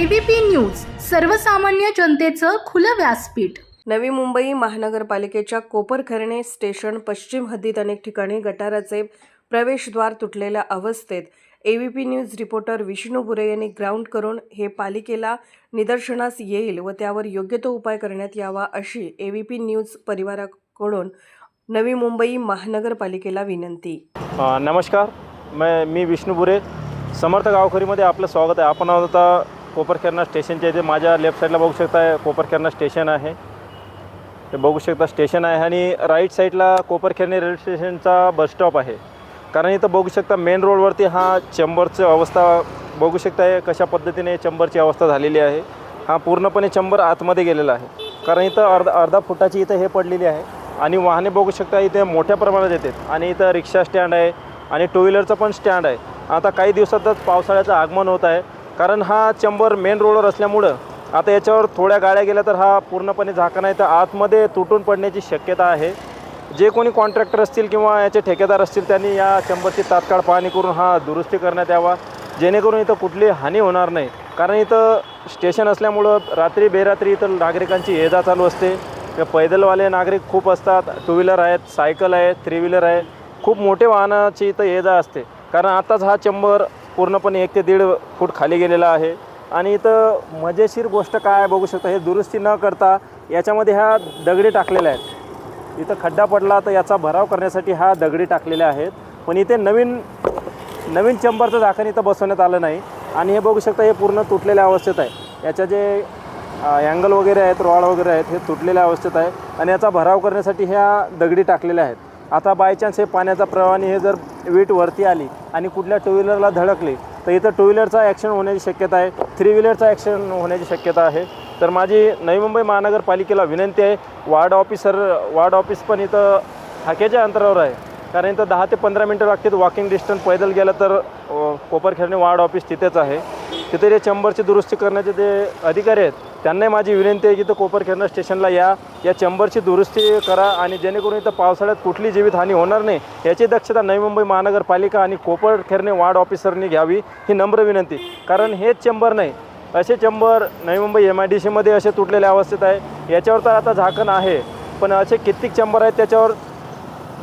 ABP news सर्वसामान्य जनतेचं खुलं व्यासपीठ. नवी मुंबई महानगरपालिकेच्या कोपरखैरणे स्टेशन पश्चिम हद्दीत अनेक ठिकाणी गटाराचे प्रवेशद्वार तुटलेल्या अवस्थेत एबीपी न्यूज रिपोर्टर विष्णू बुरे यांनी ग्राउंड करून हे पालिकेला निदर्शनास येईल व त्यावर योग्य तो उपाय करण्यात यावा अशी एबीपी न्यूज परिवाराकडून नवी मुंबई महानगरपालिकेला विनंती. अ, नमस्कार. मैं मी विष्णू बुरे समर्थ गावखरीमध्ये आपलं स्वागत आहे. आपण आहोत आता कोपरखेरणा स्टेशनच्या इथे माझ्या लेफ्ट साईडला बघू शकता कोपरखेरणा स्टेशन आहे. ते बघू शकता स्टेशन आहे आणि राईट साईडला कोपरखेरणे रेल्वे स्टेशनचा बस स्टॉप आहे. कारण इथं बघू शकता मेन रोडवरती हा चंबरची अवस्था बघू शकता आहे कशा पद्धतीने चंबरची अवस्था झालेली आहे. हा पूर्णपणे चंबर आतमध्ये गेलेला आहे. कारण इथं अर्धा अर्धा फुटाची इथं हे पडलेली आहे आणि वाहने बघू शकता इथे मोठ्या प्रमाणात येतात आणि इथं रिक्षा स्टँड आहे आणि टू व्हीलरचं पण स्टँड आहे. आता काही दिवसातच पावसाळ्याचं आगमन होत आहे. कारण हा चंबर मेन रोडवर असल्यामुळं आता याच्यावर थोड्या गाड्या गेल्या तर हा पूर्णपणे झाकण आहे तर आतमध्ये तुटून पडण्याची शक्यता आहे. जे कोणी कॉन्ट्रॅक्टर असतील किंवा याचे ठेकेदार असतील त्यांनी या चंबरची तात्काळ पाहणी करून हा दुरुस्ती करण्यात यावा. जेणेकरून इथं कुठली हानी होणार नाही. कारण इथं स्टेशन असल्यामुळं रात्री बेरात्री इथं नागरिकांची ये जा चालू असते. पैदलवाले नागरिक खूप असतात. टू व्हीलर आहेत सायकल आहे थ्री व्हीलर आहे. खूप मोठे वाहनाची इथं ये जा असते. कारण आताच हा चंबर पूर्णपणे एक ते दीड फूट खाली गेलेला आहे. आणि इथं मजेशीर गोष्ट काय आहे बघू शकता हे दुरुस्ती न करता याच्यामध्ये ह्या दगडी टाकलेल्या आहेत. इथं खड्डा पडला तर याचा भराव करण्यासाठी हा दगडी टाकलेल्या आहेत. पण इथे नवीन नवीन चंबरचं झाकण इथं बसवण्यात आलं नाही. आणि हे बघू शकता हे पूर्ण तुटलेल्या अवस्थेत आहे. याच्या जे अँगल वगैरे आहेत रॉड वगैरे आहेत हे तुटलेल्या अवस्थेत आहे. आणि याचा भराव करण्यासाठी ह्या दगडी टाकलेल्या आहेत. आता बाय चान्स हे पाण्याचा प्रवाहाने हे जर वीट वरती आली आणि कुठल्या टू व्हीलरला धडकली तर इथं टू व्हीलरचा ॲक्शन होण्याची शक्यता आहे. थ्री व्हीलरचा ॲक्शन होण्याची शक्यता आहे. तर माझी नवी मुंबई महानगरपालिकेला विनंती आहे वार्ड ऑफिसर वार्ड ऑफिस पण इथं हाकेच्या अंतरावर आहे. कारण इथं दहा ते पंधरा मिनटं लागतात वॉकिंग डिस्टन्स पैदल गेलं तर अ, वार्ड ऑफिस तिथेच आहे. तिथे जे चंबरची दुरुस्ती करण्याचे जे अधिकारी आहेत त्यांनाही माझी विनंती आहे की इथं कोपरखेरणा स्टेशनला या. या चंबरची दुरुस्ती करा आणि जेणेकरून इथं पावसाळ्यात कुठली जीवितहानी होणार नाही याची दक्षता नवी मुंबई महानगरपालिका आणि कोपरखेरणे वार्ड ऑफिसरनी घ्यावी ही नम्र विनंती. कारण हेच चंबर नाही असे chamber Navi Mumbai M I D सीमध्ये असे तुटलेल्या अवस्थेत आहे. याच्यावर तर आता झाकण आहे पण असे कित्येक चंबर आहेत त्याच्यावर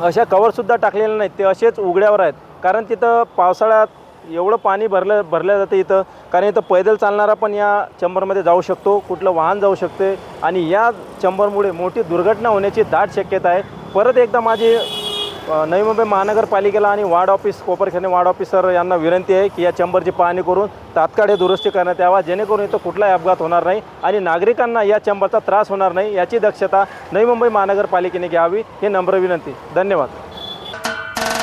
अशा कवरसुद्धा टाकलेले नाहीत ते असेच उघड्यावर आहेत. कारण तिथं पावसाळ्यात एवढं पाणी भरलं भरलं जातं इथं. कारण इथं पैदल चालणारा पण या चंबरमध्ये जाऊ शकतो कुठलं वाहन जाऊ शकते आणि या चंबरमुळे मोठी दुर्घटना होण्याची दाट शक्यता आहे. परत एकदा माझी नवी मुंबई महानगरपालिकेला आणि ward office Koparkhairane ward officer यांना विनंती आहे की या चंबरची पाहणी करून तात्काळ हे दुरुस्ती करण्यात यावा जेणेकरून इथं कुठलाही अपघात होणार नाही आणि नागरिकांना या चंबरचा त्रास होणार नाही याची दक्षता नवी मुंबई महानगरपालिकेने घ्यावी ही नम्र विनंती. धन्यवाद.